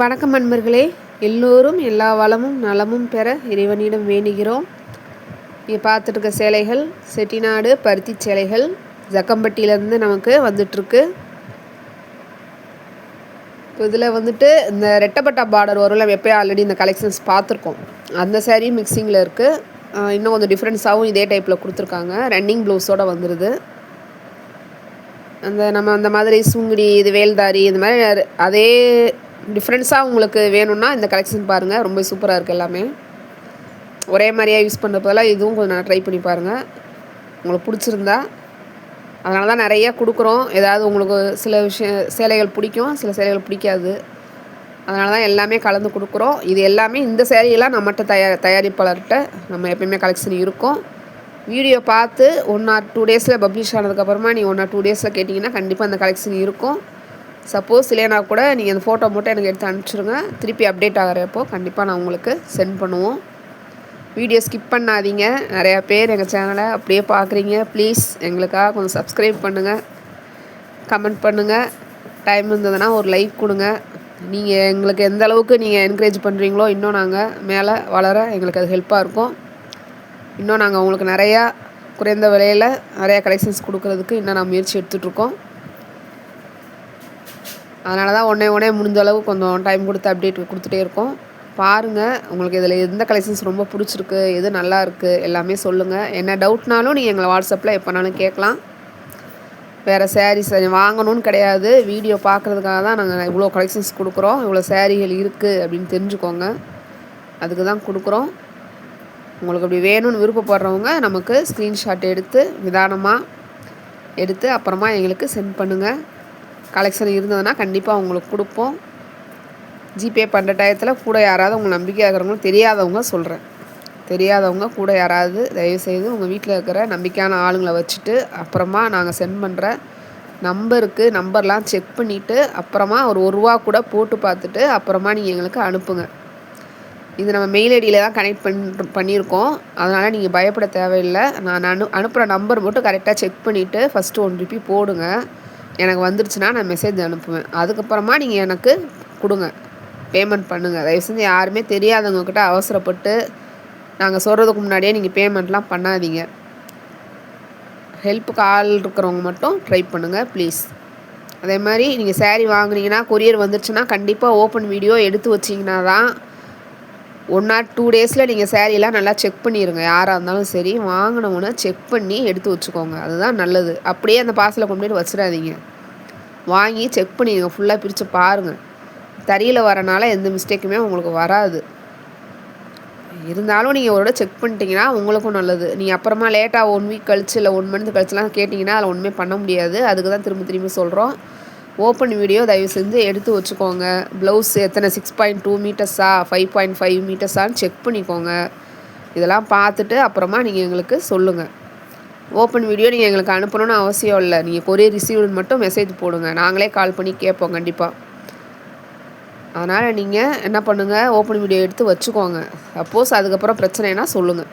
வணக்கம் நண்பர்களே. எல்லோரும் எல்லா வளமும் நலமும் பெற இறைவனிடம் வேண்டுகிறோம். இங்கே பார்த்துருக்க சேலைகள் செட்டிநாடு பருத்தி சேலைகள் ஜக்கம்பட்டியிலேருந்து நமக்கு வந்துட்டுருக்கு. இப்போ இதில் வந்துட்டு இந்த ரெட்டப்பட்டா பார்டர் வரும்ல எப்போயும் ஆல்ரெடி இந்த கலெக்ஷன்ஸ் பார்த்துருக்கோம். அந்த சேரீ மிக்சிங்கில் இருக்குது இன்னும் கொஞ்சம் டிஃப்ரென்ஸாகவும் இதே டைப்பில் கொடுத்துருக்காங்க. ரன்னிங் ப்ளவுஸோடு வந்துடுது அந்த நம்ம அந்த மாதிரி சுங்குடி இது வேல்தாரி இது மாதிரி அதே டிஃப்ரெண்ட்ஸாக உங்களுக்கு வேணும்னா இந்த கலெக்ஷன் பாருங்கள் ரொம்ப சூப்பராக இருக்குது எல்லாமே. ஒரே மாதிரியாக யூஸ் பண்ணுறப்பதெல்லாம் இதுவும் கொஞ்சம் நான் ட்ரை பண்ணி பாருங்கள் உங்களுக்கு பிடிச்சிருந்தா. அதனால தான் நிறையா கொடுக்குறோம். ஏதாவது உங்களுக்கு சில விஷய சேலைகள் பிடிக்கும். சில சேலைகள் பிடிக்காது. அதனால தான் எல்லாமே கலந்து கொடுக்குறோம். இது எல்லாமே இந்த சேலையெல்லாம் நம்மகிட்ட தயார் தயாரிப்பாளர்கிட்ட நம்ம எப்பயுமே கலெக்ஷன் இருக்கும். வீடியோ பார்த்து ஒன் ஆர் டூ டேஸில் பப்ளிஷ் ஆனதுக்கப்புறமா நீ ஒன் ஆர் டூ டேஸில் கேட்டிங்கன்னா கண்டிப்பாக அந்த கலெக்ஷன் இருக்கும். சப்போஸ் இல்லைனா கூட நீங்கள் அந்த ஃபோட்டோ மட்டும் எனக்கு எடுத்து அனுப்பிச்சிருங்க. திருப்பி அப்டேட் ஆகிறப்போ கண்டிப்பாக நான் உங்களுக்கு சென்ட் பண்ணுவோம். வீடியோ ஸ்கிப் பண்ணாதீங்க. நிறையா பேர் எங்கள் சேனலை அப்படியே பார்க்குறீங்க. ப்ளீஸ் எங்களுக்காக கொஞ்சம் சப்ஸ்கிரைப் பண்ணுங்கள் கமெண்ட் பண்ணுங்கள் டைம் இருந்ததுன்னா ஒரு லைக் கொடுங்க. நீங்கள் எங்களுக்கு எந்த அளவுக்கு நீங்கள் என்கரேஜ் பண்ணுறீங்களோ இன்னும் நாங்கள் மேலே வளர எங்களுக்கு அது ஹெல்ப்பாக இருக்கும். இன்னும் நாங்கள் உங்களுக்கு நிறையா குறைந்த விலையில் நிறையா கலெக்ஷன்ஸ் கொடுக்குறதுக்கு இன்னும் நான் முயற்சி எடுத்துகிட்ருக்கோம் அதனால தான் உடனே உடனே முடிஞ்ச அளவு கொஞ்சம் டைம் கொடுத்து அப்டேட் கொடுத்துட்டே இருக்கோம். பாருங்கள் உங்களுக்கு இதில் எந்த கலெக்ஷன்ஸ் ரொம்ப பிடிச்சிருக்கு எது நல்லா இருக்குது எல்லாமே சொல்லுங்கள் என்ன டவுட்னாலும் நீங்கள் எங்களை வாட்ஸ்அப்பில் எப்போனாலும் கேட்கலாம். வேறு சாரீஸ் வாங்கணும்னு கிடையாது. வீடியோ பார்க்குறதுக்காக தான் நாங்கள் இவ்வளோ கலெக்ஷன்ஸ் கொடுக்குறோம். இவ்வளோ சேரீகள் இருக்குது அப்படின்னு தெரிஞ்சுக்கோங்க. அதுக்கு தான் கொடுக்குறோம். உங்களுக்கு அப்படி வேணும்னு விருப்பப்படுறவங்க நமக்கு ஸ்க்ரீன்ஷாட் எடுத்து நிதானமாக எடுத்து அப்புறமா எங்களுக்கு சென்ட் பண்ணுங்கள் கலெக்ஷன் இருந்ததுன்னா கண்டிப்பாக உங்களுக்கு கொடுப்போம். ஜிபே பண்ணுற டயத்தில் கூட யாராவது உங்கள் நம்பிக்கையாக இருக்கிறவங்களும் தெரியாதவங்க சொல்கிறேன் தெரியாதவங்க கூட யாராவது தயவுசெய்து உங்கள் வீட்டில் இருக்கிற நம்பிக்கையான ஆளுங்களை வச்சுட்டு அப்புறமா நாங்கள் சென்ட் பண்ணுற நம்பருக்கு நம்பர்லாம் செக் பண்ணிவிட்டு அப்புறமா ஒரு ஒரு ரூபா கூட போட்டு பார்த்துட்டு அப்புறமா நீங்கள் எங்களுக்கு அனுப்புங்க. இது நம்ம மெயில் ஐடியில் தான் கனெக்ட் பண்ணி பண்ணியிருக்கோம். அதனால் நீங்கள் பயப்பட தேவையில்லை. நான் அனு அனுப்புகிற நம்பர் மட்டும் கரெக்டாக செக் பண்ணிவிட்டு ஃபஸ்ட்டு ஒன் ரிப்பி போடுங்க. எனக்கு வந்துருச்சுன்னா நான் மெசேஜ் அனுப்புவேன். அதுக்கப்புறமா நீங்கள் எனக்கு கொடுங்க. பேமெண்ட் பண்ணுங்கள் தயவு செஞ்சு யாருமே தெரியாதவங்கக்கிட்ட அவசரப்பட்டு நாங்கள் சொல்கிறதுக்கு முன்னாடியே நீங்கள் பேமெண்ட்லாம் பண்ணாதீங்க. ஹெல்ப்புக்கு ஆள் இருக்கிறவங்க மட்டும் ட்ரை பண்ணுங்கள் ப்ளீஸ் அதே மாதிரி நீங்கள் சேரீ வாங்குனீங்கன்னா கொரியர் வந்துருச்சுன்னா கண்டிப்பாக ஓப்பன் வீடியோ எடுத்து வச்சிங்கன்னா தான் ஒன் ஆர் டூ டேஸில் நீங்கள் சேரீலாம் நல்லா செக் பண்ணிடுங்க யாராக இருந்தாலும் சரி வாங்கினவொன்னே செக் பண்ணி எடுத்து வச்சுக்கோங்க. அதுதான் நல்லது. அப்படியே அந்த பார்சலை கொண்டு போய்ட்டு வச்சிடாதீங்க. வாங்கி செக் பண்ணிடுங்க. ஃபுல்லாக பிரித்து பாருங்கள் தறியில் வரனால எந்த மிஸ்டேக்குமே உங்களுக்கு வராது. இருந்தாலும் நீங்கள் ஒரு செக் பண்ணிட்டீங்கன்னா உங்களுக்கும் நல்லது. நீங்கள் அப்புறமா லேட்டாக ஒன் வீக் கழிச்சு இல்லை ஒன் மந்த் கழிச்சுலாம் கேட்டிங்கன்னா அதில் ஒன்றுமே பண்ண முடியாது. அதுக்கு தான் திரும்ப திரும்பி சொல்கிறோம் ஓப்பன் வீடியோ தயவு செஞ்சு எடுத்து வச்சுக்கோங்க. ப்ளவுஸ் எத்தனை? சிக்ஸ் பாயிண்ட் டூ மீட்டர்ஸா ஃபைவ் பாயிண்ட் ஃபைவ் மீட்டர்ஸான்னு செக் பண்ணிக்கோங்க. இதெல்லாம் பார்த்துட்டு அப்புறமா நீங்கள் எங்களுக்கு சொல்லுங்கள் ஓப்பன் வீடியோ நீங்கள் எங்களுக்கு அனுப்பணும்னு அவசியம் இல்லை. நீங்கள் கொரியர் ரிசீவ்னு மட்டும் மெசேஜ் போடுங்க. நாங்களே கால் பண்ணி கேட்போம் கண்டிப்பாக அதனால் நீங்கள் என்ன பண்ணுங்கள் ஓப்பன் வீடியோ எடுத்து வச்சுக்கோங்க. சப்போஸ் அதுக்கப்புறம் பிரச்சனைனா சொல்லுங்கள்